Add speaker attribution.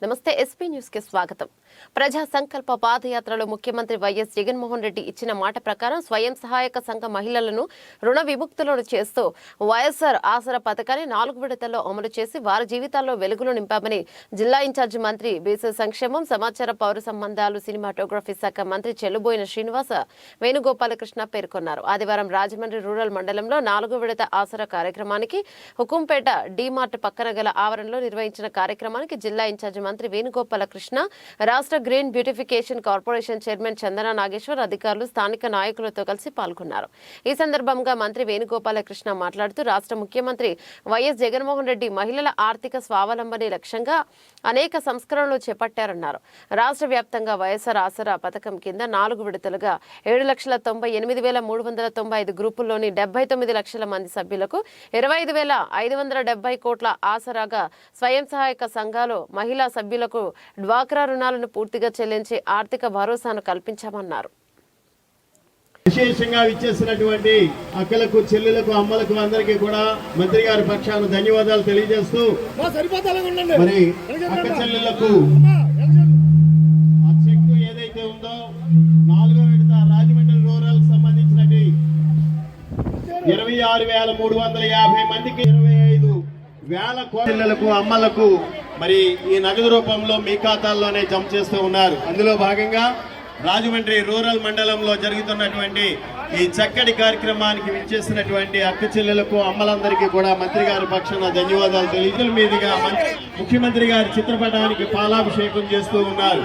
Speaker 1: Namaste. SP న్యూస్కి స్వాగతం. ప్రజా సంకల్ప పాదయాత్రలో ముఖ్యమంత్రి వైఎస్ జగన్మోహన్ రెడ్డి ఇచ్చిన మాట ప్రకారం స్వయం సహాయక సంఘ మహిళలను రుణ విముక్తులను చేస్తూ వైఎస్ఆర్ ఆసరా పథకాన్ని నాలుగు విడతల్లో అమలు చేసి వారి జీవితాల్లో వెలుగులు నింపామని జిల్లా ఇన్ఛార్జి మంత్రి బీసీ సంక్షేమం సమాచార పౌర సంబంధాలు సినిమాటోగ్రఫీ శాఖ మంత్రి చెల్లుబోయిన శ్రీనివాస వేణుగోపాలకృష్ణ పేర్కొన్నారు. ఆదివారం రాజమండ్రి రూరల్ మండలంలో నాలుగు విడత ఆసరా కార్యక్రమానికి హుకుంపేట డిమార్ట్ పక్కన గల ఆవరణలో నిర్వహించిన కార్యక్రమానికి జిల్లా ఇన్ఛార్జి మంత్రి వేణుగోపాల్ కృష్ణ రాష్ట్ర green beautification corporation chairman Chandana Nageshwar అధికారులు స్థానిక నాయకులతో కలిసి పాల్గొన్నారు. ఈ సందర్భంగా మంత్రి వేణుగోపాలకృష్ణ మాట్లాడుతూ రాష్ట్ర ముఖ్యమంత్రి వైఎస్ జగన్మోహన్ రెడ్డి మహిళల ఆర్థిక స్వావలంబన లక్ష్యంగా అనేక సంస్కరణలు చేపట్టారన్నారు. రాష్ట్ర వ్యాప్తంగా వైఎస్ఆర్ ఆసరా పథకం కింద నాలుగు విడతలుగా ఏడు లక్షల తొంభై ఎనిమిది వేల మూడు వందల తొంభై ఐదు గ్రూపుల్లోని డెబ్బై తొమ్మిది లక్షల మంది సభ్యులకు ఇరవై ఐదు వేల ఐదు వందల డెబ్బై కోట్ల ఆసరాగా స్వయం సహాయక సంఘాలు మహిళా సభ్యులకు డ్వాక్రా రుణాలను పూర్తిగా చెల్లించి ఆర్థిక భరోసాను కల్పించామన్నారు.
Speaker 2: విశేషంగా ఇచ్చేసినటువంటి అక్కలకు చెల్లెలకు అమ్మలకు అందరికీ కూడా మంత్రి గారి పక్షాన ధన్యవాదాలు తెలియజేస్తూ మరి అక్క చెల్లెలకు ఆ చెక్ ఏదైతే ఉందో నాలుగో విడత రాజమండ్రి రూరల్ సంబంధించినది. ఇరవై ఆరు వేల మూడు వందల యాభై మందికి ఇరవై ఐదు వేల కో- పిల్లలకు అమ్మలకు మరి ఈ నగదు రూపంలో మీ ఖాతాల్లోనే జమ చేస్తూ ఉన్నారు. అందులో భాగంగా రాజమండ్రి రూరల్ మండలంలో జరుగుతున్నటువంటి ఈ చక్కటి కార్యక్రమానికి విచ్చేసినటువంటి అక్క చెల్లెలకు అమ్మలందరికీ కూడా మంత్రి గారి పక్షాన ధన్యవాదాలు తెలియజేల మీదుగా ముఖ్యమంత్రి గారి చిత్రపటానికి పాలాభిషేకం చేస్తూ ఉన్నారు.